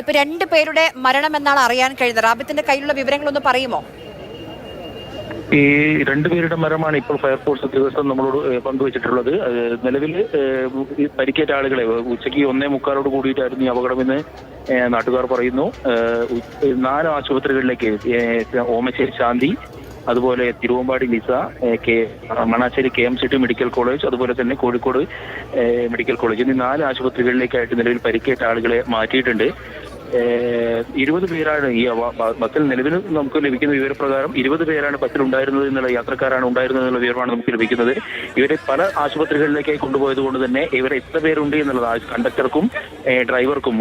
ഇപ്പൊ രണ്ട് പേരുടെ മരണം എന്നാണ് അറിയാൻ കഴിയുന്നത്. റാബിത്തിന്റെ കയ്യിലുള്ള വിവരങ്ങളൊന്ന് പറയുമോ? ഈ രണ്ടുപേരുടെ മരമാണ് ഇപ്പോൾ ഫയർഫോഴ്സ് ഉദ്യോഗസ്ഥർ നമ്മളോട് പങ്കുവച്ചിട്ടുള്ളത്. നിലവിൽ പരിക്കേറ്റ ആളുകളെ ഉച്ചയ്ക്ക് ഒന്നേ മുക്കാലോട് കൂടിയിട്ടായിരുന്നു ഈ അപകടമെന്ന് നാട്ടുകാർ പറയുന്നു. നാല് ആശുപത്രികളിലേക്ക് ഓമശ്ശേരി ശാന്തി അതുപോലെ Thiruvambady Lisa K Manassery K M C T medical college അതുപോലെ തന്നെ കോഴിക്കോട് മെഡിക്കൽ കോളേജ്. എന്നീ നാല് ആശുപത്രികളിലേക്കായിട്ട് നിലവിൽ പരിക്കേറ്റ ആളുകളെ മാറ്റിയിട്ടുണ്ട്. ഇരുപത് പേരാണ് ഈ ബസ്സിൽ നിലവിൽ നമുക്ക് ലഭിക്കുന്ന വിവരപ്രകാരം ഇരുപത് പേരാണ് ബസ്സിൽ ഉണ്ടായിരുന്നത് എന്നുള്ള യാത്രക്കാരാണ് ഉണ്ടായിരുന്നത് എന്നുള്ള വിവരമാണ് നമുക്ക് ലഭിക്കുന്നത്. ഇവരെ പല ആശുപത്രികളിലേക്കായി കൊണ്ടുപോയത് കൊണ്ട് തന്നെ ഇവരെ എത്ര പേരുണ്ട് എന്നുള്ളത് കണ്ടക്ടർക്കും ഡ്രൈവർക്കും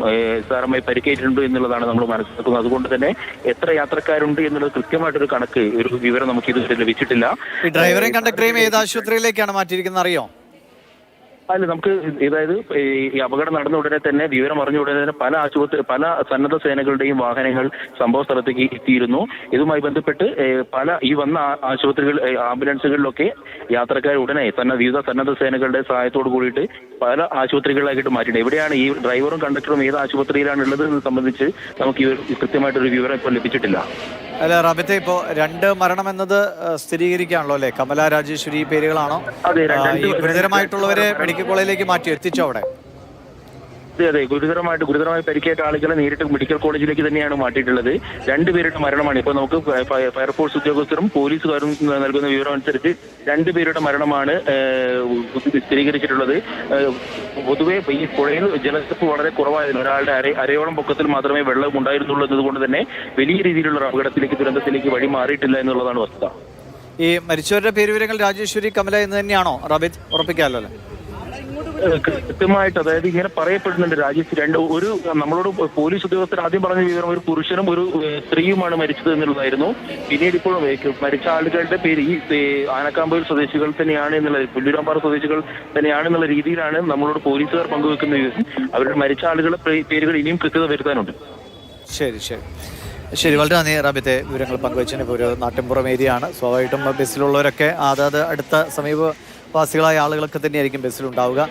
സാരമായി പരിക്കേറ്റിട്ടുണ്ട് എന്നുള്ളതാണ് നമ്മൾ മനസ്സിലാക്കുന്നത്. അതുകൊണ്ട് തന്നെ എത്ര യാത്രക്കാരുണ്ട് എന്നുള്ളത് കൃത്യമായിട്ടൊരു കണക്ക് ഒരു വിവരം നമുക്ക് ഇതുവരെ ലഭിച്ചിട്ടില്ല. ഡ്രൈവറെയും കണ്ടക്ടറെയും ഏത് ആശുപത്രിയിലേക്കാണ് മാറ്റിയിരിക്കുന്നത് അറിയോ? അല്ല നമുക്ക് അതായത് ഈ അപകടം നടന്ന ഉടനെ തന്നെ വിവരം അറിഞ്ഞ ഉടനെ തന്നെ പല ആശുപത്രി പല സന്നദ്ധ സേനകളുടെയും വാഹനങ്ങൾ സംഭവ സ്ഥലത്തേക്ക് എത്തിയിരുന്നു. ഇതുമായി ബന്ധപ്പെട്ട് പല ഈ വന്ന ആശുപത്രികൾ ആംബുലൻസുകളിലൊക്കെ യാത്രക്കാർ ഉടനെ തന്നെ വിവിധ സന്നദ്ധ സേനകളുടെ സഹായത്തോട് കൂടിയിട്ട് പല ആശുപത്രികളിലായിട്ട് മാറ്റിയിട്ടുണ്ട്. എവിടെയാണ് ഈ ഡ്രൈവറും കണ്ടക്ടറും ഏത് ആശുപത്രിയിലാണ് ഉള്ളത് സംബന്ധിച്ച് നമുക്ക് കൃത്യമായിട്ടൊരു വിവരം ഇപ്പോൾ ലഭിച്ചിട്ടില്ല. അല്ല റബിത്തെ ഇപ്പോ രണ്ട് മരണം എന്നത് സ്ഥിരീകരിക്കുകയാണല്ലോ അല്ലേ? കമല രാജേശ്വരി പേരുകളാണോ? ഈ ഗുരുതരമായിട്ടുള്ളവരെ മെഡിക്കൽ കോളേജിലേക്ക് മാറ്റി എത്തിച്ചോ അവിടെ? അതെ അതെ ഗുരുതരമായിട്ട് ഗുരുതരമായി പരിക്കേറ്റ ആളുകളെ നേരിട്ട് മെഡിക്കൽ കോളേജിലേക്ക് തന്നെയാണ് മാറ്റിയിട്ടുള്ളത്. രണ്ടുപേരുടെ മരണമാണ്. ഇപ്പൊ നമുക്ക് ഫയർഫോഴ്സ് ഉദ്യോഗസ്ഥരും പോലീസുകാരും നൽകുന്ന വിവരം അനുസരിച്ച് രണ്ടുപേരുടെ മരണമാണ് സ്ഥിരീകരിച്ചിട്ടുള്ളത്. പൊതുവേ ഈ പുഴയിൽ ജലനിരപ്പ് വളരെ കുറവായിരുന്നു ഒരാളുടെ അര അരയോളം പൊക്കത്തിൽ മാത്രമേ വെള്ളം ഉണ്ടായിരുന്നുള്ളൂ എന്നതുകൊണ്ട് തന്നെ വലിയ രീതിയിലുള്ള അപകടത്തിലേക്ക് ദുരന്തത്തിലേക്ക് വഴി മാറിയിട്ടില്ല എന്നുള്ളതാണ് വസ്തുത. ഈ മരിച്ചവരുടെ പേരുവിവരങ്ങൾ രാജേശ്വരി കമല എന്ന് തന്നെയാണോ? റബിത് ഉറപ്പിക്കാമല്ലോ അല്ലേ? കൃത്യമായിട്ട് അതായത് ഇങ്ങനെ പറയപ്പെടുന്നുണ്ട് രാജേഷ്. രണ്ട് ഒരു നമ്മളോട് പോലീസ് ഉദ്യോഗസ്ഥർ ആദ്യം പറഞ്ഞ വിവരം ഒരു പുരുഷനും ഒരു സ്ത്രീയുമാണ് മരിച്ചത് എന്നുള്ളതായിരുന്നു. പിന്നീട് ഇപ്പോൾ മരിച്ച ആളുകളുടെ പേര് ഈ ആനക്കാമ്പൂർ സ്വദേശികൾ തന്നെയാണ് എന്നുള്ള പുല്ലൂരാമ്പാറ സ്വദേശികൾ തന്നെയാണ് എന്നുള്ള രീതിയിലാണ് നമ്മളോട് പോലീസുകാർ പങ്കുവെക്കുന്ന വിവരം. അവരുടെ മരിച്ച ആളുകളുടെ പേരുകൾ ഇനിയും കൃത്യത വരുത്താനുണ്ട്. ശരി ശരി. ശരി വളരെ നന്ദി റാബിത്തെ വിവരങ്ങൾ പങ്കുവച്ചതിന്. ഇപ്പോൾ ഒരു നാട്ടിൻപുറം ഏരിയ ആണ് സ്വാഭാവികമായിട്ടും ബസ്സിലുള്ളവരൊക്കെ അതാത് അടുത്ത സമീപവാസികളായ ആളുകളൊക്കെ തന്നെയായിരിക്കും ബസ്സിലുണ്ടാവുക.